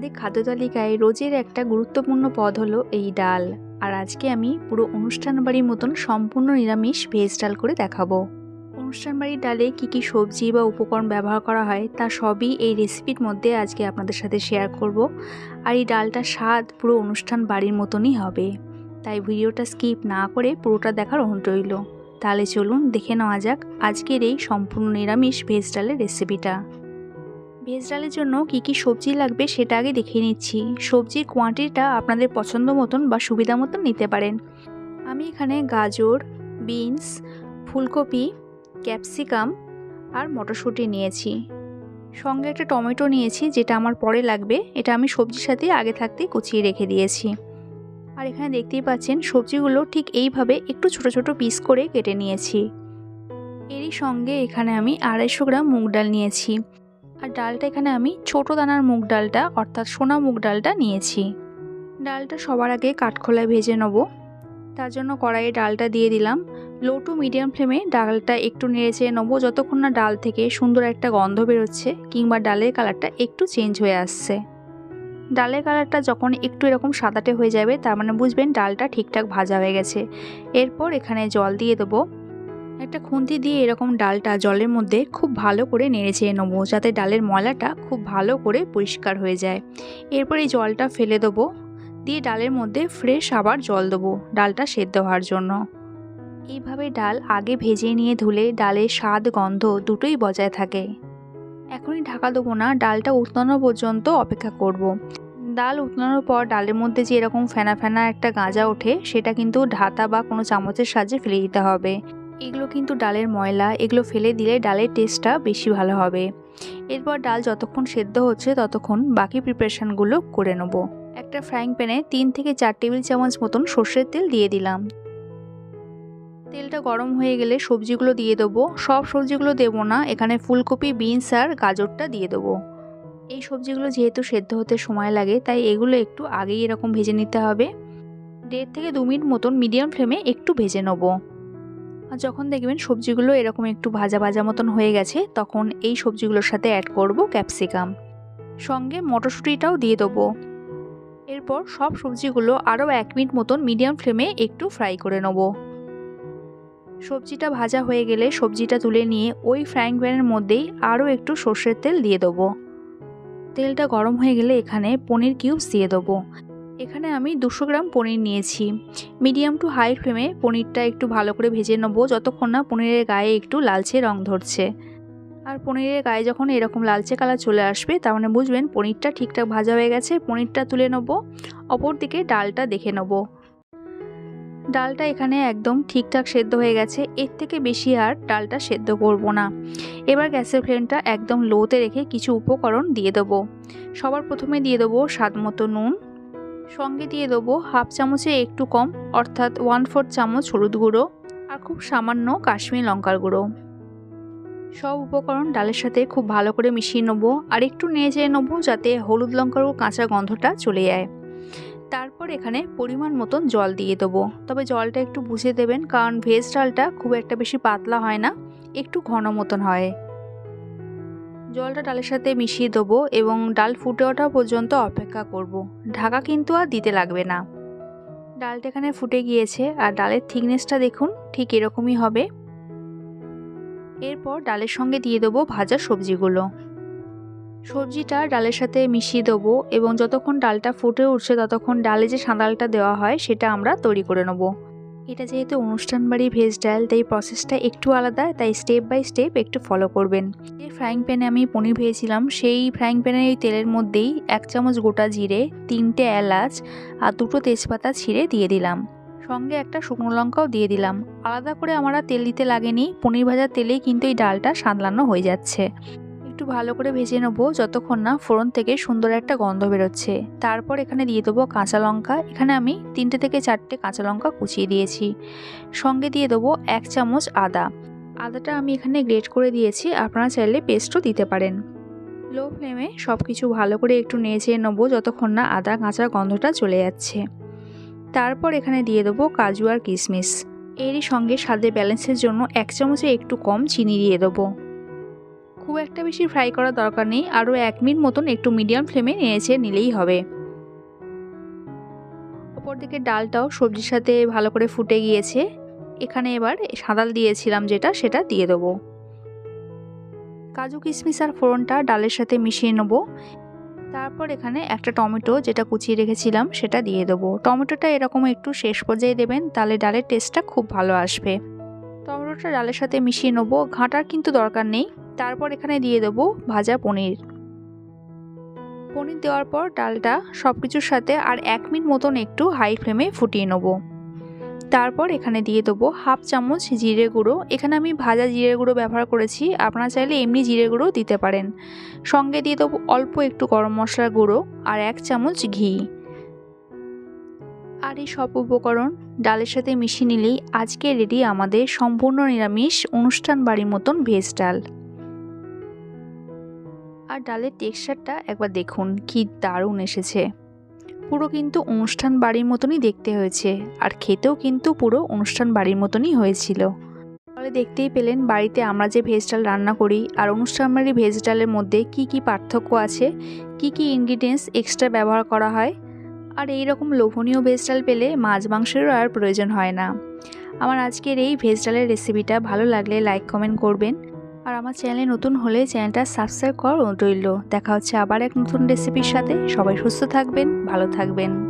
আমাদের খাদ্য তালিকায় রোজের একটা গুরুত্বপূর্ণ পদ হলো এই ডাল। আর আজকে আমি পুরো অনুষ্ঠান বাড়ির মতন সম্পূর্ণ নিরামিষ ভেজ ডাল করে দেখাবো। অনুষ্ঠান বাড়ির ডালে কী কী সবজি বা উপকরণ ব্যবহার করা হয় তা সবই এই রেসিপির মধ্যে আজকে আপনাদের সাথে শেয়ার করব। আর এই ডালটার স্বাদ পুরো অনুষ্ঠান বাড়ির মতনই হবে। তাই ভিডিওটা স্কিপ না করে পুরোটা দেখার অনুরোধ রইল। তাহলে চলুন দেখে নেওয়া যাক আজকের এই সম্পূর্ণ নিরামিষ ভেজ ডালের রেসিপিটা ভেজ ডালের জন্য কী কী সবজি লাগবে সেটা আগে দেখে নিচ্ছি। সবজির কোয়ান্টিটিটা আপনাদের পছন্দ মতন বা সুবিধা মতন নিতে পারেন। আমি এখানে গাজর বিনস ফুলকপি ক্যাপসিকাম আর মটরশুঁটি নিয়েছি। সঙ্গে একটা টমেটো নিয়েছি, যেটা আমার পরে লাগবে। এটা আমি সবজির সাথে আগে থাকতেই কুচিয়ে রেখে দিয়েছি। আর এখানে দেখতেই পাচ্ছেন, সবজিগুলো ঠিক এইভাবে একটু ছোট ছোট পিস করে কেটে নিয়েছি। এরই সঙ্গে এখানে আমি আড়াইশো গ্রাম মুগ ডাল নিয়েছি। আর ডালটা এখানে আমি ছোট দানার মুগ ডালটা, অর্থাৎ সোনা মুগ ডালটা নিয়েছি। ডালটা সবার আগে কাঠখোলায় ভেজে নেব। তার জন্য কড়াইয়ে ডালটা দিয়ে দিলাম। লো টু মিডিয়াম ফ্লেমে ডালটা একটু নেড়ে চেড়ে নেব। যতক্ষণ না ডাল থেকে সুন্দর একটা গন্ধ বেরোচ্ছে, কিংবা ডালের কালারটা একটু চেঞ্জ হয়ে আসছে। ডালের কালারটা যখন একটু এরকম সাদাটে হয়ে যাবে, তার মানে বুঝবেন ডালটা ঠিকঠাক ভাজা হয়ে গেছে। এরপর এখানে জল দিয়ে দেবো। একটা খুন্তি দিয়ে এরকম ডালটা জলের মধ্যে খুব ভালো করে নেড়ে চেয়ে নেব, যাতে ডালের ময়লাটা খুব ভালো করে পরিষ্কার হয়ে যায়। এরপর এই জলটা ফেলে দেবো, দিয়ে ডালের মধ্যে ফ্রেশ আবার জল দেবো ডালটা সেদ্ধ হওয়ার জন্য। এইভাবে ডাল আগে ভেজে নিয়ে ধুলে ডালের স্বাদ, গন্ধ দুটোই বজায় থাকে। এখনই ঢাকা দেবো না, ডালটা উতলানো পর্যন্ত অপেক্ষা করব। ডাল উতলানোর পর ডালের মধ্যে যে এরকম ফেনা ফেনা একটা গাঁজা ওঠে, সেটা কিন্তু ঢাতা বা কোনো চামচের সাহায্যে ফেলে দিতে হবে। এগুলো কিন্তু ডালের ময়লা, এগুলো ফেলে দিলে ডালের টেস্টটা বেশি ভালো হবে। এরপর ডাল যতক্ষণ সেদ্ধ হচ্ছে ততক্ষণ বাকি প্রিপারেশানগুলো করে নেব। একটা ফ্রাইং প্যানে তিন থেকে চার টেবিল চামচ মতন সর্ষের তেল দিয়ে দিলাম। তেলটা গরম হয়ে গেলে সবজিগুলো দিয়ে দেবো। সব সবজিগুলো দেবো না, এখানে ফুলকপি বিনস আর গাজরটা দিয়ে দেবো। এই সবজিগুলো যেহেতু সেদ্ধ হতে সময় লাগে, তাই এগুলো একটু আগেই এরকম ভেজে নিতে হবে। দেড় থেকে দু মিনিট মতন মিডিয়াম ফ্লেমে একটু ভেজে নেব। যখন দেখবেন সবজিগুলো এরকম একটু ভাজা ভাজা মতন হয়ে গেছে, তখন এই সবজিগুলোর সাথে অ্যাড করব ক্যাপসিকাম সঙ্গে মটরশুঁটিটাও দিয়ে দেবো। এরপর সব সবজিগুলো আরও এক মিনিট মতন মিডিয়াম ফ্লেমে একটু ফ্রাই করে নেব। সবজিটা ভাজা হয়ে গেলে সবজিটা তুলে নিয়ে ওই ফ্রাইং প্যানের মধ্যেই আরও একটু সর্ষের তেল দিয়ে দেবো। তেলটা গরম হয়ে গেলে এখানে পনির কিউবস দিয়ে দেবো। এখানে আমি দুশো গ্রাম পনির নিয়েছি। মিডিয়াম টু হাই ফ্লেমে পনিরটা একটু ভালো করে ভেজে নেব, যতক্ষণ না পনিরের গায়ে একটু লালচে রং ধরছে। আর পনিরের গায়ে যখন এরকম লালচে কালার চলে আসবে, তার মানে বুঝবেন পনিরটা ঠিকঠাক ভাজা হয়ে গেছে, পনিরটা তুলে নেব, অপর দিকে ডালটা দেখে নেব। ডালটা এখানে একদম ঠিকঠাক সেদ্ধ হয়ে গেছে, এর থেকে বেশি আর ডালটা সেদ্ধ করব না। এবার গ্যাসের ফ্লেমটা একদম লোতে রেখে কিছু উপকরণ দিয়ে দেবো। সবার প্রথমে দিয়ে দেবো স্বাদ মতো নুন সঙ্গে দিয়ে দেবো হাফ চামচে একটু কম, অর্থাৎ ওয়ান ফোর্থ চামচ হলুদ গুঁড়ো আর খুব সামান্য কাশ্মীর লঙ্কার গুঁড়ো। সব উপকরণ ডালের সাথে খুব ভালো করে মিশিয়ে নেব আর একটু নিয়ে যেয়ে নেব যাতে হলুদ লঙ্কার ও কাঁচা গন্ধটা চলে যায়। তারপর এখানে পরিমাণ মতন জল দিয়ে দেবো। তবে জলটা একটু বুঝে দেবেন, কারণ ভেজ ডালটা খুব একটা বেশি পাতলা হয় না, একটু ঘন মতন হয়। জলটা ডালের সাথে মিশিয়ে দেবো এবং ডাল ফুটে ওঠা পর্যন্ত অপেক্ষা করব। ঢাকা কিন্তু আর দিতে লাগবে না। ডালটা এখানে ফুটে গিয়েছে আর ডালের থিকনেসটা দেখুন, ঠিক এরকমই হবে। এরপর ডালের সঙ্গে দিয়ে দেবো ভাজা সবজিগুলো। সবজিটা ডালের সাথে মিশিয়ে দেবো এবং যতক্ষণ ডালটা ফুটে উঠছে ততক্ষণ ডালে যে সাঁদালটা দেওয়া হয় সেটা আমরা তৈরি করে নেব। এটা যেহেতু অনুষ্ঠান বাড়ি ভেজ ডাল, তাই প্রসেসটা একটু আলাদা, তাই স্টেপ বাই স্টেপ একটু ফলো করবেন। যে ফ্রাইং প্যানে আমি পনির ভেজেছিলাম, সেই ফ্রাইং প্যানের এই তেলের মধ্যেই এক চামচ গোটা জিরে, তিনটে এলাচ আর দুটো তেজপাতা ছিঁড়ে দিয়ে দিলাম। সঙ্গে একটা শুকনো লঙ্কাও দিয়ে দিলাম। আলাদা করে আমরা তেল দিতে লাগেনি, পনির ভাজার তেলেই কিন্তু এই ডালটা সাঁতলানো হয়ে যাচ্ছে। একটু ভালো করে ভেজে নেব যতক্ষণ না ফোড়ন থেকে সুন্দর একটা গন্ধ বেরোচ্ছে। তারপর এখানে দিয়ে দেবো কাঁচা লঙ্কা। এখানে আমি তিনটে থেকে চারটে কাঁচা লঙ্কা কুচিয়ে দিয়েছি। সঙ্গে দিয়ে দেবো এক চামচ আদা। আদাটা আমি এখানে গ্রেট করে দিয়েছি, আপনারা চাইলে পেস্টও দিতে পারেন। লো ফ্লেমে সব কিছু ভালো করে একটু নেড়ে নেব যতক্ষণ না আদা কাঁচা গন্ধটা চলে যাচ্ছে। তারপর এখানে দিয়ে দেবো কাজু আর কিশমিশ। এরই সঙ্গে স্বাদের ব্যালেন্সের জন্য এক চামচে একটু কম চিনি দিয়ে দেবো। খুব একটা বেশি ফ্রাই করার দরকার নেই, আরও এক মিনিট মতন একটু মিডিয়াম ফ্লেমে নিয়েছে নিলেই হবে। ওপর দিকে ডালটাও সবজির সাথে ভালো করে ফুটে গিয়েছে। এখানে এবার সাঁতাল দিয়েছিলাম যেটা, সেটা দিয়ে দেবো। কাজু কিশমিশ আর ফোড়নটা ডালের সাথে মিশিয়ে নেব। তারপর এখানে একটা টমেটো যেটা কুচিয়ে রেখেছিলাম, সেটা দিয়ে দেবো। টমেটোটা এরকম একটু শেষ পর্যায়ে দেবেন, তাহলে ডালের টেস্টটা খুব ভালো আসবে। টমেটোটা ডালের সাথে মিশিয়ে নেব। ঘাঁটার কিন্তু দরকার নেই। তারপর এখানে দিয়ে দেবো ভাজা পনির। পনির দেওয়ার পর ডালটা সব কিছুর সাথে আর এক মিনিট মতন একটু হাই ফ্লেমে ফুটিয়ে নেব। তারপর এখানে দিয়ে দেবো হাফ চামচ জিরে গুঁড়ো। এখানে আমি ভাজা জিরে গুঁড়ো ব্যবহার করেছি, আপনারা চাইলে এমনি জিরে গুঁড়ো দিতে পারেন। সঙ্গে দিয়ে দেবো অল্প একটু গরম মশলার গুঁড়ো আর এক চামচ ঘি। আর এই সব উপকরণ ডালের সাথে মিশিয়ে নিলেই আজকে রেডি আমাদের সম্পূর্ণ নিরামিষ অনুষ্ঠান বাড়ির মতন ভেজ ডাল। আর ডালের টেক্সচারটা একবার দেখুন, কি দারুণ এসেছে। পুরো কিন্তু অনুষ্ঠান বাড়ির মতনই দেখতে হয়েছে, আর খেতেও কিন্তু পুরো অনুষ্ঠান বাড়ির মতনই হয়েছিল। তাহলে দেখতেই পেলেন বাড়িতে আমরা যে ভেজ ডাল রান্না করি, আর অনুষ্ঠান বাড়ির ভেজ ডালের মধ্যে কি কি পার্থক্য আছে, কি কি ইনগ্রিডিয়েন্টস এক্সট্রা ব্যবহার করা হয়, আর এই রকম লোভনীয় ভেজ ডাল পেলে মাছ মাংসেরও আর প্রয়োজন হয় না। আমার আজকের এই ভেজ ডালের রেসিপিটা ভালো লাগলে লাইক কমেন্ট করবেন। আর আমার চ্যানেলে নতুন হলে চ্যানেলটা সাবস্ক্রাইব কর রইল দেখা হচ্ছে আবার এক নতুন রেসিপির সাথে। সবাই সুস্থ থাকবেন, ভালো থাকবেন।